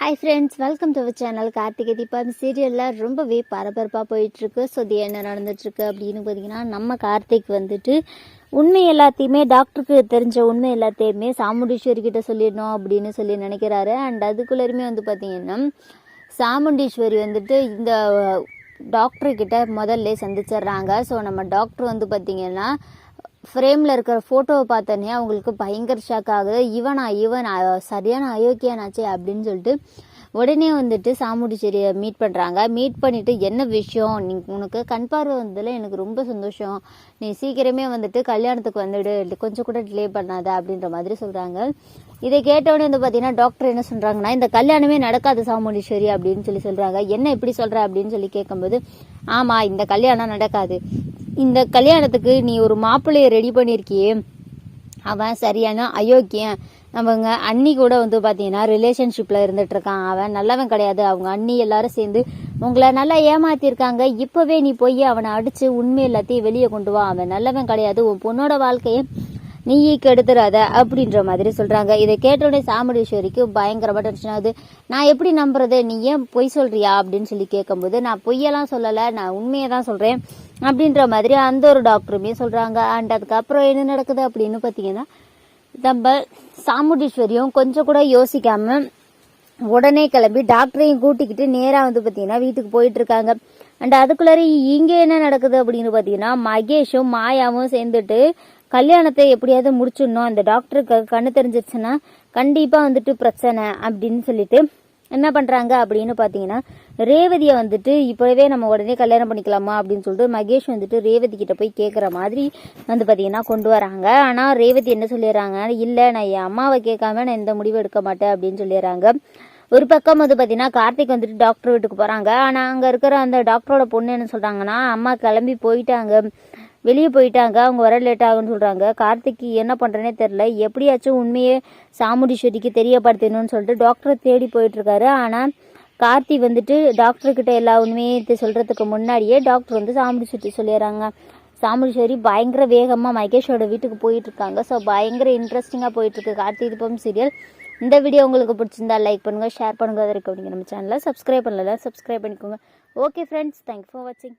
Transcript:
Hi friends welcome to our channel Karthigai Deepam சீரியலில் ரொம்பவே பரபரப்பாக போயிட்டுருக்கு. ஸோ இது என்ன நடந்துட்டுருக்கு அப்படின்னு பார்த்தீங்கன்னா நம்ம கார்த்திக் வந்துட்டு உண்மை எல்லாத்தையுமே டாக்டருக்கு தெரிஞ்ச உண்மை எல்லாத்தையுமே சாமுண்டீஸ்வரி கிட்ட சொல்லிடணும் அப்படின்னு சொல்லி நினைக்கிறாரு. அண்ட் அதுக்குள்ளேயுமே வந்து பார்த்தீங்கன்னா சாமுண்டீஸ்வரி வந்துட்டு இந்த டாக்டர்கிட்ட முதல்ல சந்திச்சிடுறாங்க. ஸோ நம்ம டாக்டர் வந்து பார்த்தீங்கன்னா ஃப்ரேமில் இருக்கிற ஃபோட்டோவை பார்த்தோன்னே அவங்களுக்கு பயங்கர ஷாக் ஆகுது. இவனா இவன் சரியான அயோக்கியனாச்சே அப்படின்னு சொல்லிட்டு உடனே வந்துட்டு சாமுடிச்சேரியை மீட் பண்ணுறாங்க மீட் பண்ணிவிட்டு என்ன விஷயம்? நீ உனக்கு கண் பார்வை வந்ததில் எனக்கு ரொம்ப சந்தோஷம். நீ சீக்கிரமே வந்துட்டு கல்யாணத்துக்கு வந்துடு. கொஞ்சம் கூட டிலே பண்ணாத அப்படின்ற மாதிரி சொல்கிறாங்க இதை கேட்டவுடனே வந்து பார்த்தீங்கன்னா டாக்டர் என்ன சொல்கிறாங்கன்னா இந்த கல்யாணமே நடக்காது சாமுண்டீஸ்வரி அப்படின்னு சொல்லி சொல்கிறாங்க என்ன இப்படி சொல்கிற அப்படின்னு சொல்லி கேட்கும்போது ஆமாம் இந்த கல்யாணம் நடக்காது. இந்த கல்யாணத்துக்கு நீ ஒரு மாப்பிள்ளைய ரெடி பண்ணியிருக்கியே அவன் சரியான அயோக்கியன். நம்மங்க அண்ணி கூட வந்து பார்த்தீங்கன்னா ரிலேஷன்ஷிப்பில் இருந்துட்டு இருக்கான் அவன் நல்லவன் கிடையாது. அவங்க அண்ணி எல்லாரும் சேர்ந்து உங்களை நல்லா ஏமாத்திருக்காங்க. இப்போவே நீ போய் அவனை அடித்து உண்மை எல்லாத்தையும் வெளியே கொண்டு வா. அவன் நல்லவன் கிடையாது. உன் பொண்ணோட வாழ்க்கையை நீயே கெடுத்துறாத அப்படின்ற மாதிரி சொல்றாங்க. இதை கேட்டோடனே சாமுண்டீஸ்வரிக்கு பயங்கரமா டென்ஷன் ஆகுது. நான் எப்படி நம்புறது? நீ ஏன் பொய் சொல்றியா? அப்படின்னு சொல்லி கேட்கும்போது நான் பொய்யெல்லாம் சொல்லலை நான் உண்மையை தான் சொல்றேன் அப்படின்ற மாதிரி அந்த ஒரு டாக்டருமே சொல்றாங்க. அண்ட் அதுக்கப்புறம் என்ன நடக்குது அப்படின்னு பார்த்தீங்கன்னா நம்ம சாமுடீஸ்வரியும் கொஞ்சம் கூட யோசிக்காம உடனே கிளம்பி டாக்டரையும் கூட்டிக்கிட்டு நேராக வந்து பார்த்தீங்கன்னா வீட்டுக்கு போயிட்டு இருக்காங்க. அண்ட் அதுக்குள்ளார இங்கே என்ன நடக்குது அப்படின்னு பார்த்தீங்கன்னா மகேஷும் மாயாவும் சேர்ந்துட்டு கல்யாணத்தை எப்படியாவது முடிச்சிடணும். அந்த டாக்டருக்கு கண்ணு தெரிஞ்சிருச்சுன்னா கண்டிப்பாக வந்துட்டு பிரச்சனை அப்படின்னு சொல்லிட்டு என்ன பண்ணுறாங்க அப்படின்னு பார்த்தீங்கன்னா ரேவதியை வந்துட்டு இப்போவே நம்ம உடனே கல்யாணம் பண்ணிக்கலாமா அப்படின்னு சொல்லிட்டு மகேஷ் வந்துட்டு ரேவதி கிட்ட போய் கேட்குற மாதிரி வந்து பார்த்தீங்கன்னா கொண்டு வராங்க. ஆனால் ரேவதி என்ன சொல்லிடுறாங்க? இல்லை நான் என் அம்மாவை கேட்காம நான் எந்த முடிவு எடுக்க மாட்டேன் அப்படின்னு சொல்லிடுறாங்க. ஒரு பக்கம் வந்து பார்த்தீங்கன்னா கார்த்திக் வந்துட்டு டாக்டர் வீட்டுக்கு போகிறாங்க ஆனால் அங்கே இருக்கிற அந்த டாக்டரோட பொண்ணு என்ன சொல்கிறாங்கன்னா அம்மா கிளம்பி போயிட்டாங்க. வெளியே போயிட்டாங்க அவங்க வர லேட் ஆகுன்னு சொல்கிறாங்க கார்த்திக்கு என்ன பண்ணுறேனே தெரில எப்படியாச்சும் உண்மையே சாமுண்டீஸ்வரிக்கு தெரியப்படுத்தணும்னு சொல்லிட்டு டாக்டரை தேடி போயிட்டுருக்காரு. ஆனால் கார்த்தி வந்துட்டு டாக்டர்கிட்ட எல்லா உண்மையை சொல்கிறதுக்கு முன்னாடியே டாக்டர் வந்து சாமுண்டீஸ்வரி சொல்லிடுறாங்க. சாமுண்டீஸ்வரி பயங்கர வேகமாக மகேஷோட வீட்டுக்கு போயிட்டுருக்காங்க. ஸோ பயங்கர இன்ட்ரெஸ்டிங்காக போயிட்டுருக்கு கார்த்தி. தீபம் சீரியல் இந்த வீடியோ உங்களுக்கு பிடிச்சிருந்தா லைக் பண்ணுங்கள் ஷேர் பண்ணுங்க. அதற்கு இருக்கு அப்படிங்க நம்ம சேனலில் சப்ஸ்கிரைப் பண்ணல சப்ஸ்கிரைப் பண்ணிக்கோங்க. ஓகே ஃப்ரெண்ட்ஸ் தேங்க்யூ ஃபார் வாட்சிங்